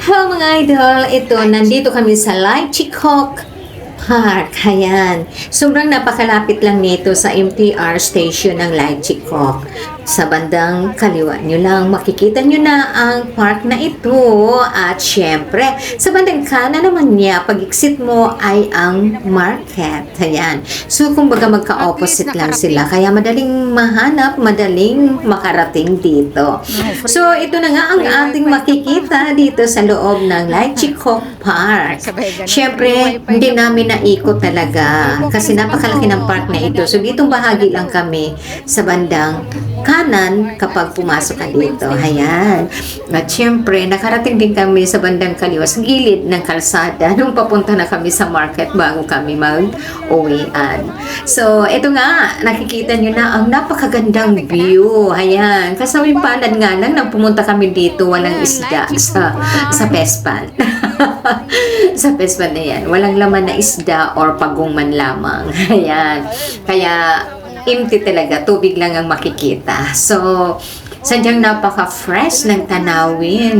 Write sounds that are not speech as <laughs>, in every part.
Hello mga idol, ito, nandito kami sa Light Chikok Park. <laughs> Ayan. Sobrang napakalapit lang nito sa MTR station ng Light Chikok. Sa bandang kaliwa nyo lang, makikita nyo na ang park na ito. At syempre, sa bandang kanan naman niya, pag exit mo ay ang market. Ayan. So, kumbaga magka-opposite lang sila. Kaya madaling mahanap, madaling makarating dito. So, ito na nga ang ating makikita dito sa loob ng Light Chikok Park. Siyempre, hindi namin naikot talaga kasi napakalaki ng park na ito. So, ditong bahagi lang kami sa bandang kanan kapag pumasok ka dito. Ayan. At syempre, nakarating din kami sa bandang kaliwa, sa gilid ng kalsada <laughs> nung papunta na kami sa market bago kami mag-uwian. So, ito nga, nakikita nyo na ang napakagandang view. Ayan. Kasawimpanan nga lang nang pumunta kami dito, walang isda sa, sa Pespan. <laughs> <laughs> sa Pespan na yan. Walang laman na isda or pagong man lamang. <laughs> Ayan. Kaya, empty talaga. Tubig lang ang makikita. So, sadyang napaka-fresh ng tanawin.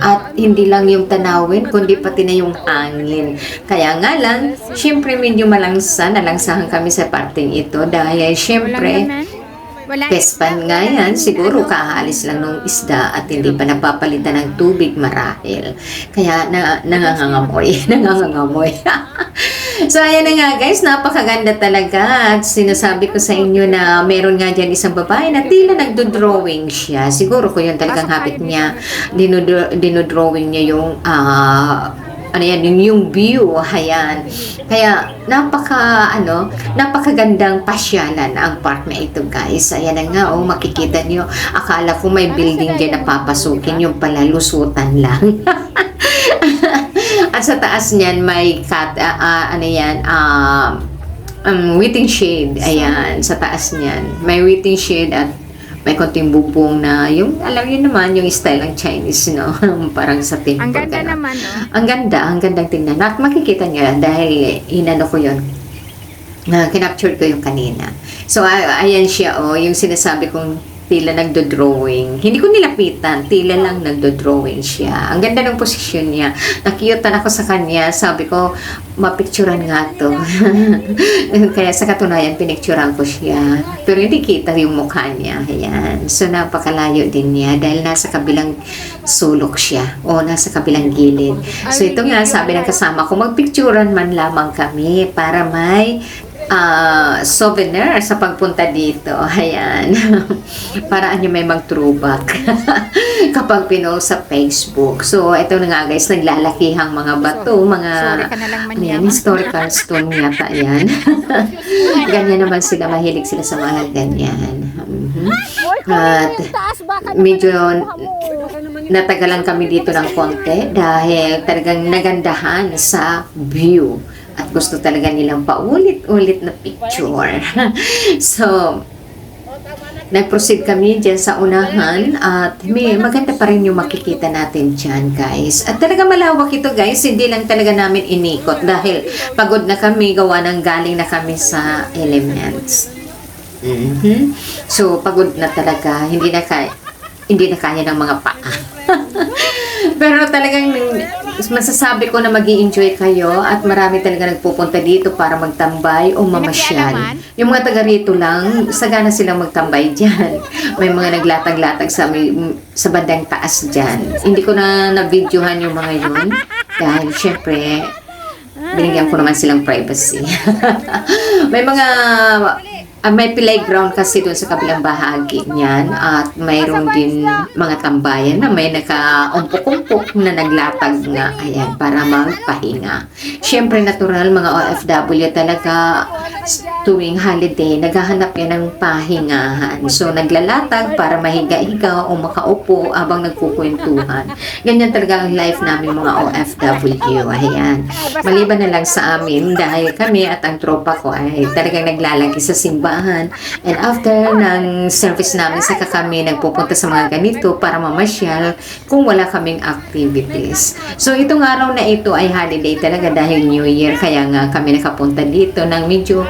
At hindi lang yung tanawin, kundi pati na yung hangin. Kaya nga lang, syempre medyo malangsa, nalangsahan kami sa parting ito dahil syempre, Wala Pespan nga yan, siguro kaalis lang ng isda at hindi pa napapalitan ng tubig marahil. Kaya na, nangangangamoy, <laughs> nangangangamoy. <laughs> so ayan na nga guys, napakaganda talaga. At sinasabi ko sa inyo na meron nga dyan isang babae na tila nagdo-drawing siya. Siguro ko yun talagang habit niya, dinodrawing niya yung ah, ano yan, yung, view, ayan. Kaya, napaka, ano, napakagandang pasyalan ang park na ito, guys. Ayan na nga, oh, makikita nyo. Akala ko may building dyan na papasukin, yung pala lusutan lang. <laughs> At sa taas niyan, may cat, ah, ah, ano yan, ah, um, waiting shade. Ayan, sa taas niyan. May waiting shade at may konting bubong na yung, alam niyo naman, yung style ng Chinese, no? <laughs> Parang sa temple. Ang ganda ganon. naman, oh. Ang ganda, ang gandang tingnan. At makikita niyo dahil inano ko yun. na kinapture ko yung kanina. So, ay- ayan siya, oh, yung sinasabi kong tila nagdo-drawing. Hindi ko nilapitan, tila lang nagdo-drawing siya. Ang ganda ng posisyon niya. Nakiyutan ako sa kanya. Sabi ko, mapicturan nga to. <laughs> Kaya sa katunayan, pinicturan ko siya. Pero hindi kita yung mukha niya. Ayan. So, napakalayo din niya dahil nasa kabilang sulok siya o nasa kabilang gilid. So, ito nga, sabi ng kasama ko, magpicturan man lamang kami para may ah souvenir sa pagpunta dito. <laughs> Ayan. Para nyo may mag-throwback <laughs> kapag pinost sa Facebook. So, ito na nga guys, naglalakihang mga bato, mga Sorry ka na lang yan, manyaman. historical stone yata yan. <laughs> ganyan naman sila, mahilig sila sa mga ganyan. Mhm. At medyo natagalan kami dito ng konti dahil talagang nagandahan sa view at gusto talaga nilang paulit-ulit na picture. <laughs> so, nag-proceed kami dyan sa unahan at may maganda pa rin yung makikita natin dyan guys. At talaga malawak ito guys, hindi lang talaga namin inikot dahil pagod na kami, gawa ng galing na kami sa elements. Mhm. So, pagod na talaga, hindi na kaya, hindi na kaya ng mga paa. <laughs> Pero talagang masasabi ko na mag enjoy kayo at marami talaga nagpupunta dito para magtambay o mamasyal. Yung mga taga rito lang, sagana silang magtambay <laughs> dyan. May mga naglatag-latag sa, may, sa bandang taas dyan. Hindi ko na na-videohan yung mga yun dahil syempre binigyan ko naman silang privacy. <laughs> may mga ah, may playground kasi doon sa kabilang bahagi niyan at mayroon din mga tambayan na may naka-umpok-umpok na naglatag nga ayan para magpahinga. Siyempre natural mga OFW talaga tuwing holiday naghahanap yan ng pahingahan. So naglalatag para mahiga-higa o makaupo habang nagkukwentuhan. Ganyan talaga ang life namin mga OFW. Ayan. Maliban na lang sa amin dahil kami at ang tropa ko ay talagang naglalagi sa simbahan. And after ng service namin, saka kami nagpupunta sa mga ganito para mamasyal kung wala kaming activities. So itong araw na ito ay holiday talaga dahil New Year. Kaya nga kami nakapunta dito ng medyo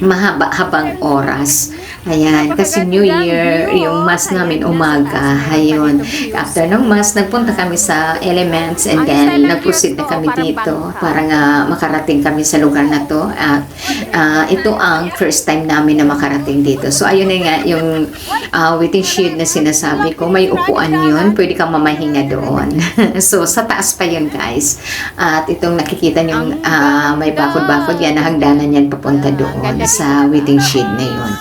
mahaba-habang oras. Ayan, kasi New Year, yung mass namin umaga. Ayun. After ng mass, nagpunta kami sa Elements and then nag-proceed na kami dito para nga makarating kami sa lugar na to. At ah, ito ang first time namin na makarating dito. So, ayun na nga yung ah, waiting shed na sinasabi ko. May upuan yun. Pwede kang mamahinga doon. <laughs> so, sa taas pa yun, guys. At itong nakikita nyo, ah, may bakod-bakod yan na hagdanan yan papunta doon sa waiting shed na yun.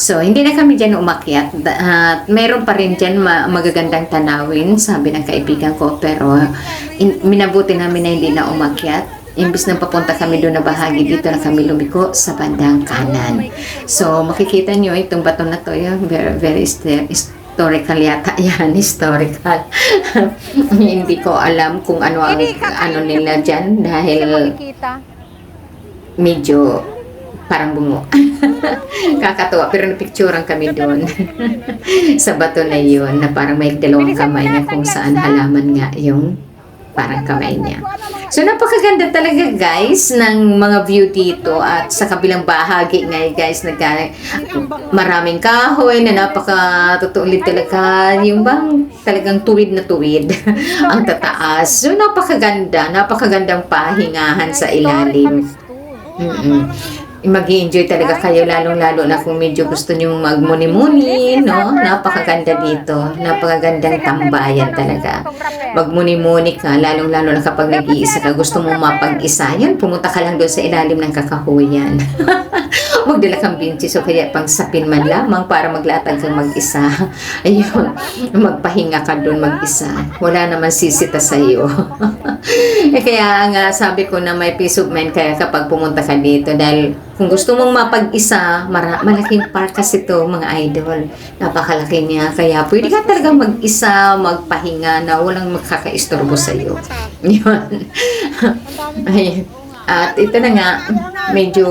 So, hindi na kami dyan umakyat. At meron pa rin dyan ma- magagandang tanawin, sabi ng kaibigan ko. Pero, in- minabuti namin na hindi na umakyat. Imbis na papunta kami doon na bahagi, dito na kami lumiko sa bandang kanan. So, makikita nyo itong bato na to, yun, very, very st- historical yata <laughs> yan, historical. <laughs> hindi ko alam kung ano ang ano nila dyan dahil medyo parang bungo. <laughs> Kakatuwa. Pero napicturean kami doon. <laughs> sa bato na yun na parang may dalawang kamay na kung saan halaman nga yung parang kamay niya. So napakaganda talaga guys ng mga view dito at sa kabilang bahagi nga guys nagka maraming kahoy na napaka tutulit talaga yung bang talagang tuwid na tuwid <laughs> ang tataas. So napakaganda, napakagandang pahingahan sa ilalim. Mm-mm. Mag enjoy talaga kayo lalong-lalo na kung medyo gusto nyong magmuni-muni, no? Napakaganda dito. Napakagandang tambayan talaga. Magmuni-muni ka, lalong-lalo na kapag nag-iisa ka, gusto mong mapag-isa, yan, pumunta ka lang doon sa ilalim ng kakahuyan. <laughs> Magdala kang binchis o kaya pang sapin man lamang para maglatag kang mag-isa. <laughs> Ayun, magpahinga ka doon mag-isa. Wala naman sisita sa iyo. <laughs> eh kaya nga sabi ko na may peace of mind kaya kapag pumunta ka dito dahil kung gusto mong mapag-isa, mara- malaking park kasi ito mga idol. Napakalaki niya. Kaya pwede ka talaga mag-isa, magpahinga na walang makakaistorbo sa iyo. <laughs> Yun. <laughs> Ay, at ito na nga, medyo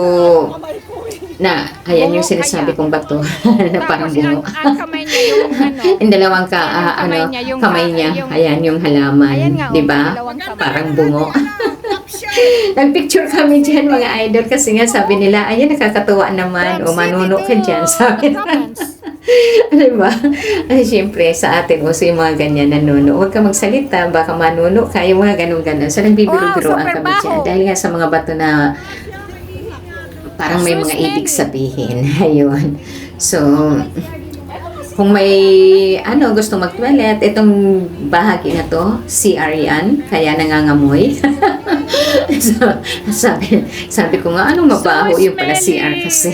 na, ayan yung sinasabi kong bato <laughs> na parang bungo. Yung ano. Yung dalawang ka, ah, kamay ano, kamay ha- niya, ayan yung halaman, oh, di ba? Parang bungo. <laughs> Nagpicture kami dyan mga idol kasi nga sabi nila, ayan nakakatuwa naman, o manuno ka dyan, sabi nila. di ba? <laughs> Ay, syempre, sa atin, uso yung mga ganyan na nuno. Huwag ka magsalita, baka manuno ka, yung mga ganun-ganun. So, nagbibiro-biroan Wow, kami dyan. Dahil nga sa mga bato na parang may mga ibig sabihin. <laughs> Ayun. So, kung may ano gusto mag-toilet, itong bahagi na to, CR yan, kaya nangangamoy. So, <laughs> sabi, sabi ko nga, anong mabaho So yung pala CR kasi.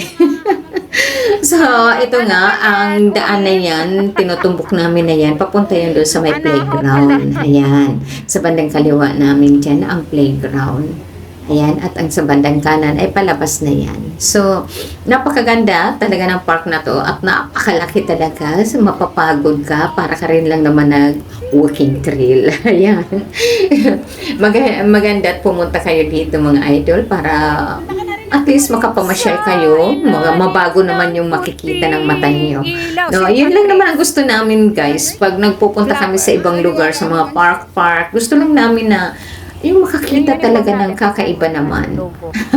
<laughs> so, ito nga, ang daan na yan, tinutumbok namin na yan, papunta yun doon sa may Ano, playground. Ayan. Sa bandang kaliwa namin dyan, ang playground. Ayan, at ang sa bandang kanan ay palabas na yan. So, napakaganda talaga ng park na to at napakalaki talaga. So, mapapagod ka para ka rin lang naman nag walking trail. <laughs> Ayan. Mag- maganda at pumunta kayo dito mga idol para at least makapamasyal kayo. Mga mabago naman yung makikita ng mata niyo. No, yun lang naman ang gusto namin guys. Pag nagpupunta kami sa ibang lugar, sa mga park-park, gusto lang namin na yung makakita talaga ng kakaiba naman.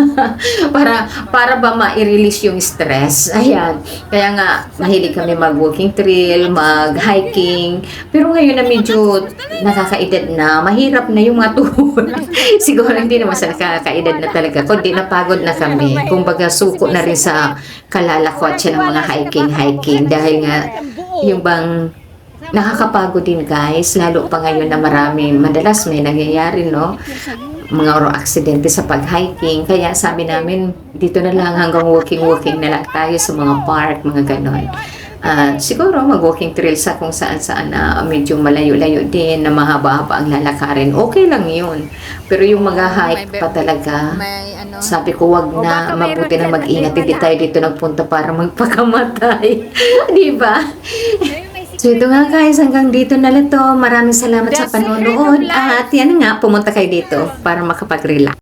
<laughs> para para ba ma-release yung stress. Ayan. Kaya nga mahilig kami mag-walking trail, mag-hiking. Pero ngayon na medyo nakakaedad na, mahirap na yung mga tuhod. <laughs> Siguro hindi naman sa nakakaedad na talaga, kundi napagod na kami. Kumbaga suko na rin sa kalalakot siya ng mga hiking-hiking dahil nga yung bang nakakapagod din guys, lalo pa ngayon na marami, madalas may nangyayari, no? Mga oro aksidente sa pag-hiking. Kaya sabi namin, dito na lang hanggang walking-walking na lang tayo sa mga park, mga ganon. At siguro mag-walking trail sa kung saan-saan na medyo malayo-layo din, na mahaba-haba ang lalakarin. Okay lang yun. Pero yung mag-hike pa talaga, May ano. sabi ko, wag na, mabuti na mag-ingat. Hindi tayo dito nagpunta para magpakamatay. <laughs> Di ba? So ito nga guys, hanggang dito na lang to. Maraming salamat sa panonood. At yan nga, pumunta kayo dito para makapag-relax.